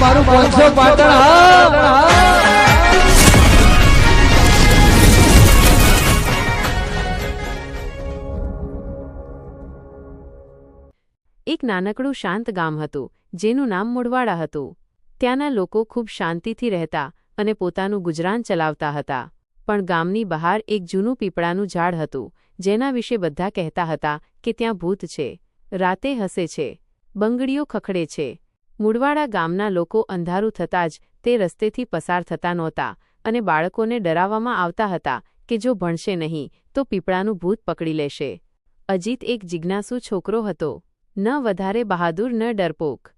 મારું પાંચસો પાટણ એક નાનકડું શાંત ગામ હતું, જેનું નામ મુડવાડા હતું. ત્યાંના લોકો ખૂબ શાંતિથી રહેતા અને પોતાનું ગુજરાન ચલાવતા હતા. પણ ગામની બહાર એક જૂનું પીપળાનું ઝાડ હતું, જેના વિશે બધા કહેતા હતા કે ત્યાં ભૂત છે. રાતે હસે છે. બંગડીઓ ખખડે છે. મુડવાડા ગામના લોકો અંધારું થતાં જ તે રસ્તેથી પસાર થતા નહોતા અને બાળકોને ડરાવવામાં આવતા હતા કે જો ભણશે નહીં, તો પીપળાનું ભૂત પકડી લેશે. અજીત એક જિજ્ઞાસુ છોકરો હતો. ન વધારે બહાદુર, ન ડરપોક.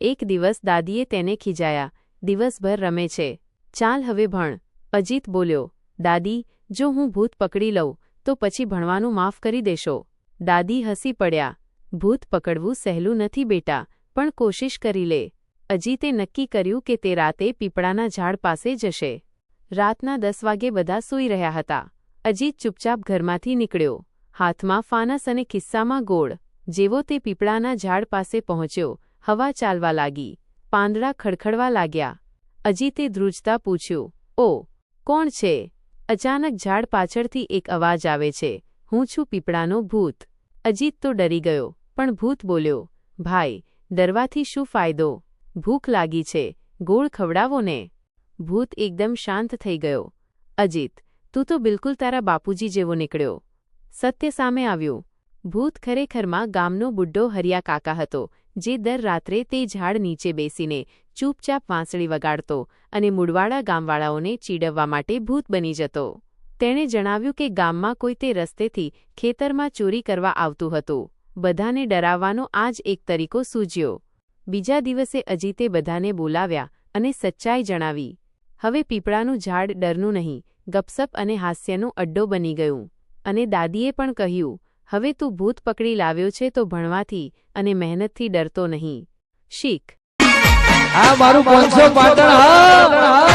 એક દિવસ દાદીએ તેને ખીજાયા. દિવસભર રમે છે. ચાલ હવે ભણ. અજીત બોલ્યો, દાદી, જો હું ભૂત પકડી લઉં, તો પછી ભણવાનું માફ કરી દેશો. દાદી હસી પડ્યા. ભૂત પકડવું સહેલું નથી બેટા. પણ કોશિશ કરી લે. અજીતે નક્કી કર્યું કે તે રાતે પીપળાના ઝાડ પાસે જશે. રાતના દસ વાગે બધા સૂઈ રહ્યા હતા. અજીત ચૂપચાપ ઘરમાંથી નીકળ્યો. હાથમાં ફાનસ અને ખિસ્સામાં ગોળ. જેવો તે પીપળાના ઝાડ પાસે પહોંચ્યો, હવા ચાલવા લાગી. પાંદડા ખડખડવા લાગ્યા. અજીતે ધ્રુજતા પૂછ્યું, ઓ, કોણ છે? અચાનક ઝાડ પાછળથી એક અવાજ આવે છે. હું છું પીપળાનો ભૂત. અજીત તો ડરી ગયો, પણ ભૂત બોલ્યો, ભાઈ ડરવાથી શું ફાયદો? ભૂખ લાગી છે. ગોળ ખવડાવો ને. ભૂત એકદમ શાંત થઈ ગયો. અજીત, તું તો બિલકુલ તારા બાપુજી જેવો નીકળ્યો. સત્ય સામે આવ્યું. ભૂત ખરેખરમાં ગામનો બુડ્ઢો હરિયા કાકા હતો, જે દર રાત્રે તે ઝાડ નીચે બેસીને ચૂપચાપ વાંસળી વગાડતો અને મૂળવાળા ગામવાળાઓને ચીડવવા માટે ભૂત બની જતો. તેણે જણાવ્યું કે ગામમાં કોઈ તે રસ્તેથી ખેતરમાં ચોરી કરવા આવતું હતું. બધાને ડરાવવાનો આ જ એક તરીકો સૂજ્યો. બીજા દિવસે અજીતે બધાને બોલાવ્યા અને સચ્ચાઈ જણાવી. હવે પીપળાનું ઝાડ ડરનું નહીં, ગપસપ અને હાસ્યનો અડ્ડો બની ગયું. અને દાદીએ પણ કહ્યું, હવે તું ભૂત પકડી લાવ્યો છે તો ભણવાથી અને મહેનતથી ડરતો નહીં. શીખ. આ મારું પાટણ હા.